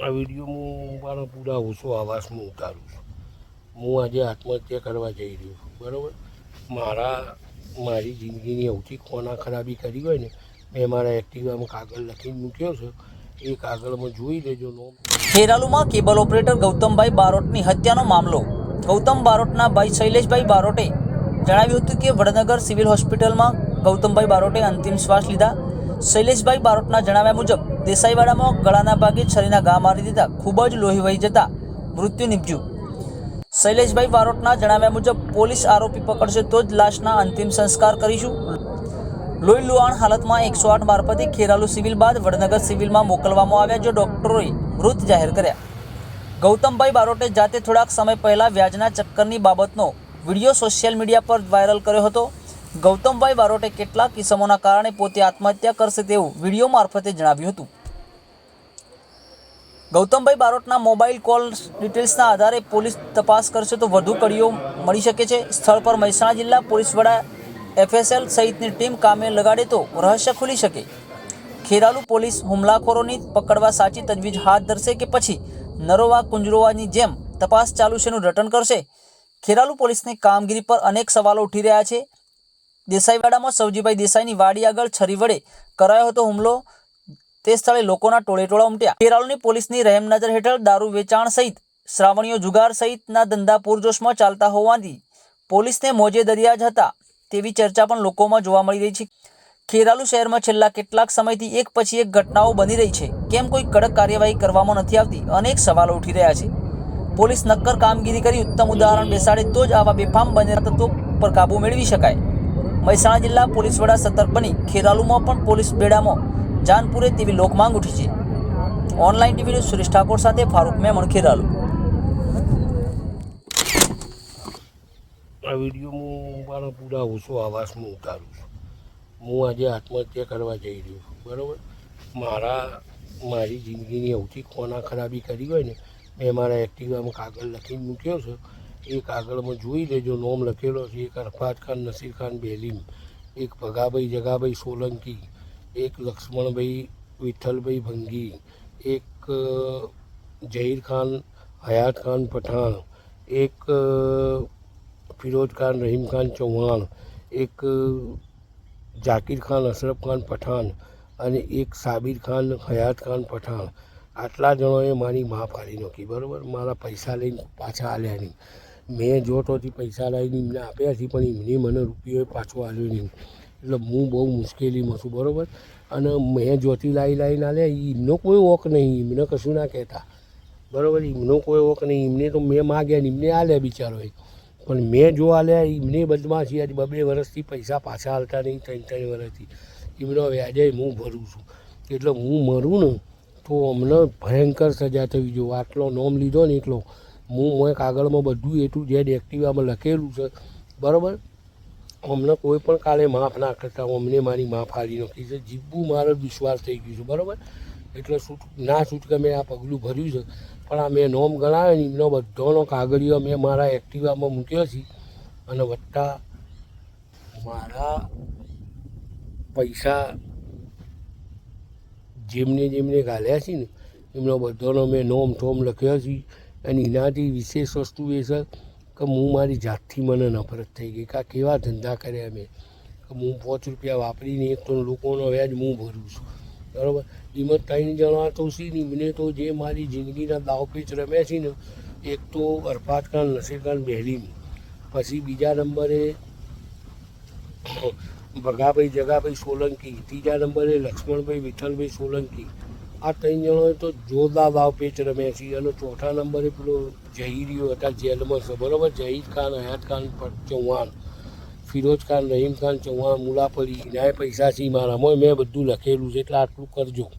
આ વીડિયો હું મારા પૂરા ઓછો આવાસમાં ઉતારું છું. હું આજે આત્મહત્યા કરવા જઈ રહ્યો છું, બરાબર? મારા, મારી જિંદગીની સૌથી ખોના ખરાબી કરી હોય ને, મેં મારા એક્ટિવામાં કાગળ લખીને મૂક્યો છે, એ કાગળમાં જોઈ લેજો નો ખેરાલુમાં કેબલ ઓપરેટર ગૌતમભાઈ બારોટની હત્યાનો મામલો. ગૌતમ બારોટના ભાઈ શૈલેષભાઈ બારોટે જણાવ્યું હતું કે વડનગર સિવિલ હોસ્પિટલમાં ગૌતમભાઈ બારોટે અંતિમ શ્વાસ લીધા. શૈલેષભાઈ બારોટના જણાવ્યા મુજબ, દેસાઈવાડામાં ગળાના ભાગે છરીના ઘા મારી દીધા. ખૂબ જ લોહી વહી જતા મૃત્યુ નીપજ્યું. શૈલેષભાઈ બારોટના જણાવ્યા મુજબ, પોલીસ આરોપી પકડશે તો જ લાશના અંતિમ સંસ્કાર કરીશું. લોહી લુહાણ હાલતમાં એકસો આઠ મારફતે ખેરાલુ સિવિલ બાદ વડનગર સિવિલમાં મોકલવામાં આવ્યા જો ડોક્ટરોએ મૃત જાહેર કર્યા. ગૌતમભાઈ બારોટે જાતે થોડાક સમય પહેલાં વ્યાજના ચક્કરની બાબતનો વીડિયો સોશિયલ મીડિયા પર વાયરલ કર્યો હતો. ગૌતમભાઈ બારોટે કેટલાક કિસ્સાઓના કારણે પોતે આત્મહત્યા કરશે તેવું વીડિયો મારફતે જણાવ્યું હતું. ગૌતમભાઈ બારોટના મોબાઈલ કોલ ડિટેલ્સના આધારે પોલીસ તપાસ કરશે તો વધુ કડીઓ મળી શકે છે. સ્થળ પર મહેસાણા જિલ્લા પોલીસ વડા એફએસએલ સહિતની ટીમ કામે લગાડે તો રહસ્ય ખુલી શકે. ખેરાલુ પોલીસ હુમલાખોરોની પકડવા સાચી તજવીજ હાથ ધરશે કે પછી નરોવા કુંજરોવાની જેમ તપાસ ચાલુ છેનું રટન કરશે? ખેરાલુ પોલીસની કામગીરી પર અનેક સવાલો ઉઠી રહ્યા છે. દેસાઈવાડામાં સવજીભાઈ દેસાઈની વાડી આગળ છરી વડે કરાયો હતો હુમલો. તે સ્થળે લોકોના ટોળેટોળા ઉમટ્યા. ખેરાલુની પોલીસની રહેમ નજર હેઠળ દારૂ વેચાણ સહિત શ્રાવણીઓ જુગાર સહિતના ધંધા પૂરજોશમાં ચાલતા હોવાથી પોલીસને મોજે દરિયા જ હતા તેવી ચર્ચા પણ લોકોમાં જોવા મળી રહી છે. ખેરાલુ શહેરમાં છેલ્લા કેટલાક સમયથી એક પછી એક ઘટનાઓ બની રહી છે. કેમ કોઈ કડક કાર્યવાહી કરવામાં નથી આવતી? અનેક સવાલો ઉઠી રહ્યા છે. પોલીસ નક્કર કામગીરી કરી ઉત્તમ ઉદાહરણ બેસાડે તો જ આવા બેફામ બનેલા તત્વો પર કાબૂ મેળવી શકાય. મહેસાણા જિલ્લા પોલીસ વડા સતર્ક બની ખેરાલુમાં પણ પોલીસ બેડામાં જાન પૂરે તેવી લોકમાંગ ઉઠી છે. ઓનલાઈન ટીવીનું સુરેશ ઠાકોર સાથે ફારૂક મેમણ, ખેરાલુ. આ વીડિયો હું મારા પૂરા ઓછો આવાસમાં ઉતારું છું. હું આજે આત્મહત્યા કરવા જઈ રહ્યો છું, બરાબર? મારા, મારી જિંદગીની સૌથી ખોના ખરાબી કરી હોય ને, મેં મારા એક્ટિવામાં કાગળ લખીને મૂક્યો છે. એ કાગળમાં જોઈ લેજો, નોમ લખેલો છે, એક અરફાત ખાન, નસીર ખાન, બેલીમ, એક ભગાભાઈ જગાભાઈ સોલંકી, એક લક્ષ્મણભાઈ વિઠ્ઠલભાઈ ભંગી, એક જહીર ખાન, હયાત ખાન પઠાણ, એક ફિરોજ ખાન, રહીમ ખાન ચૌહાણ, એક જાકીર ખાન, અશરફ ખાન પઠાણ અને એક સાબિર ખાન, હયાત ખાન પઠાણ. આટલા જણોએ મારી મા ફાડી નાખી, બરાબર? મારા પૈસા લઈને પાછા આલ્યા નહીં. મેં જોતોથી પૈસા લાવીને એમને આપ્યા છે, પણ એમને મને રૂપિયો પાછો આવ્યો નહીં. એટલે હું બહુ મુશ્કેલીમાં છું, બરાબર? અને મેં જોતી લાવી લાવીને આલ્યા એમનો કોઈ ઓક નહીં, એમને કશું ના કહેતા. બરાબર? એમનો કોઈ ઓક નહીં, એમને તો મેં માગ્યા ને એમને આલ્યા બિચારોએ. પણ મેં જો આલ્યા, એમને બદમાશી આજે બબે વર્ષથી પૈસા પાછા હાલતા નહીં, ત્રણ ત્રણ વર્ષથી એમનો વ્યાજે હું ભરું છું. એટલે હું મરું ને, તો અમને ભયંકર સજા થવી જોઈએ. આટલો નોમ લીધો ને એટલો. હું હું કાગળમાં બધું એટલું જેડ એક્ટિવામાં લખેલું છે. બરાબર? અમને કોઈ પણ કાલે માફ ના કરતા અમને મારી માફ હારી નથી. છે જીવવું મારો વિશ્વાસ થઈ ગયું છે, બરાબર? એટલે છૂટ ના છૂટકે મેં આ પગલું ભર્યું છે. પણ આ મેં નોમ ગણાવ્યો ને, એમનો બધાનો કાગળિયો મેં મારા એક્ટિવામાં મૂક્યો છે. અને વત્તા મારા પૈસા જેમને જેમને ગાલ્યા છે ને, એમનો બધોનો મેં નોમ ઠોમ લખ્યો છે. અને એનાથી વિશેષ વસ્તુ એ છે કે હું મારી જાતથી મને નફરત થઈ ગઈ કે કેવા ધંધા કર્યા મેં કે હું પાંચ રૂપિયા વાપરીને એક તો લોકોનો વ્યાજ હું ભરું છું. બરાબર? એમાં ત્રણ જણા તો છે ને મને તો જે મારી જિંદગીના દાવપેચ રમ્યા છે ને, એક તો અરફાત ખાન, નસીર ખાન પછી બીજા નંબરે ભગાભાઈ જગાભાઈ સોલંકી, ત્રીજા નંબરે લક્ષ્મણભાઈ વિઠ્ઠલભાઈ સોલંકી આ ત્રણ જણોએ તો જોરદાર દાવ પેચ રમ્યા છે અને ચોથા નંબરે પેલો જહીરીઓ હતા જેલમાં છે. બરાબર? જહીર ખાન, હયાત ખાન ચૌહાણ. ફિરોજ ખાન, રહીમ ખાન, ચૌહાણ મુલાફરી નાય પૈસા છે મારા મેં બધું લખેલું છે. એટલે આટલું કરજો.